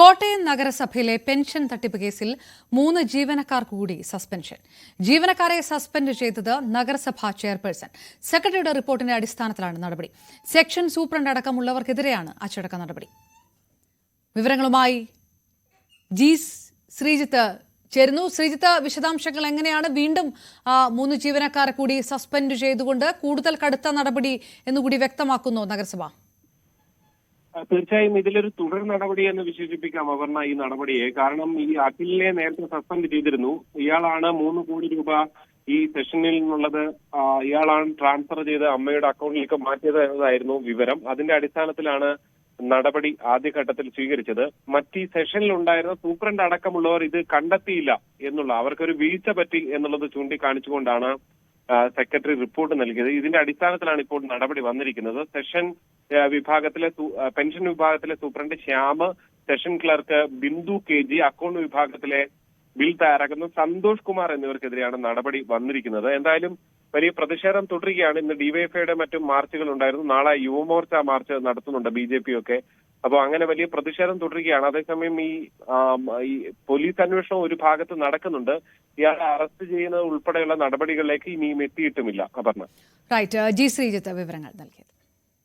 കോട്ടയം നഗരസഭയിലെ പെൻഷൻ തട്ടിപ്പ് കേസിൽ മൂന്ന് ജീവനക്കാർ കൂടി സസ്പെൻഷൻ. ജീവനക്കാരെ സസ്പെൻഡ് ചെയ്തത് നഗരസഭാ ചെയർപേഴ്സൺ. സെക്രട്ടറിയുടെ റിപ്പോർട്ടിന്റെ അടിസ്ഥാനത്തിലാണ് നടപടി. സെക്ഷൻ സൂപ്രണ്ട് അടക്കമുള്ളവർക്കെതിരെയാണ് അച്ചടക്ക നടപടി. വിവരങ്ങളുമായി ജി ശ്രീജിത്ത് ചേരുന്നു. ശ്രീജിത്ത് വിശദാംശങ്ങൾ എങ്ങനെയാണ് വീണ്ടും മൂന്ന് ജീവനക്കാരെ കൂടി സസ്പെൻഡ് ചെയ്തുകൊണ്ട് കൂടുതൽ കടുത്ത നടപടി എന്നുകൂടി വ്യക്തമാക്കുന്നു നഗരസഭ? തീർച്ചയായും ഇതിലൊരു തുടർ നടപടി എന്ന് വിശേഷിപ്പിക്കാം അപർണ ഈ നടപടിയെ. കാരണം ഈ അഖിലിനെ നേരത്തെ സസ്പെൻഡ് ചെയ്തിരുന്നു. ഇയാളാണ് മൂന്ന് കോടി രൂപ ഈ സെഷനിൽ നിന്നുള്ളത്. ഇയാളാണ് ട്രാൻസ്ഫർ ചെയ്ത് അമ്മയുടെ അക്കൗണ്ടിലേക്ക് മാറ്റിയത് എന്നതായിരുന്നു വിവരം. അതിന്റെ അടിസ്ഥാനത്തിലാണ് നടപടി ആദ്യഘട്ടത്തിൽ സ്വീകരിച്ചത്. മറ്റ് ഈ സെഷനിൽ ഉണ്ടായിരുന്ന സൂപ്രണ്ട് അടക്കമുള്ളവർ ഇത് കണ്ടെത്തിയില്ല എന്നുള്ള അവർക്കൊരു വീഴ്ച പറ്റി എന്നുള്ളത് ചൂണ്ടിക്കാണിച്ചുകൊണ്ടാണ് സെക്രട്ടറി റിപ്പോർട്ട് നൽകിയത്. ഇതിന്റെ അടിസ്ഥാനത്തിലാണ് ഇപ്പോൾ നടപടി വന്നിരിക്കുന്നത്. സെഷൻ വിഭാഗത്തിലെ പെൻഷൻ വിഭാഗത്തിലെ superintendent Shyam section clerk Bindu K G account വിഭാഗത്തിലെ ബിൽ തയ്യാറാക്കുന്ന സന്തോഷ് കുമാർ എന്നിവർക്കെതിരെയാണ് നടപടി വന്നിരിക്കുന്നത്. എന്തായാലും വലിയ പ്രതിഷേധം തുടരുകയാണ്. ഇന്ന് ഡിവൈഎഫ്ഐയുടെ മറ്റും മാർച്ചുകൾ ഉണ്ടായിരുന്നു. നാളെ യുവമോർച്ച മാർച്ച് നടത്തുന്നുണ്ട് ബി ജെ പി ഒക്കെ. അപ്പോൾ അങ്ങനെ വലിയ പ്രതിഷേധം തുടരുകയാണ്. അതേസമയം ഈ പോലീസ് അന്വേഷണം ഒരു ഭാഗത്ത് നടക്കുന്നുണ്ട്. ഇയാളെ അറസ്റ്റ് ചെയ്യുന്നത് ഉൾപ്പെടെയുള്ള നടപടികളിലേക്ക് ഇനിയും എത്തിയിട്ടുമില്ല. അപർണ. റൈറ്റ് ജി ശ്രീജിത്ത് വിവരങ്ങൾ നൽകിയത്.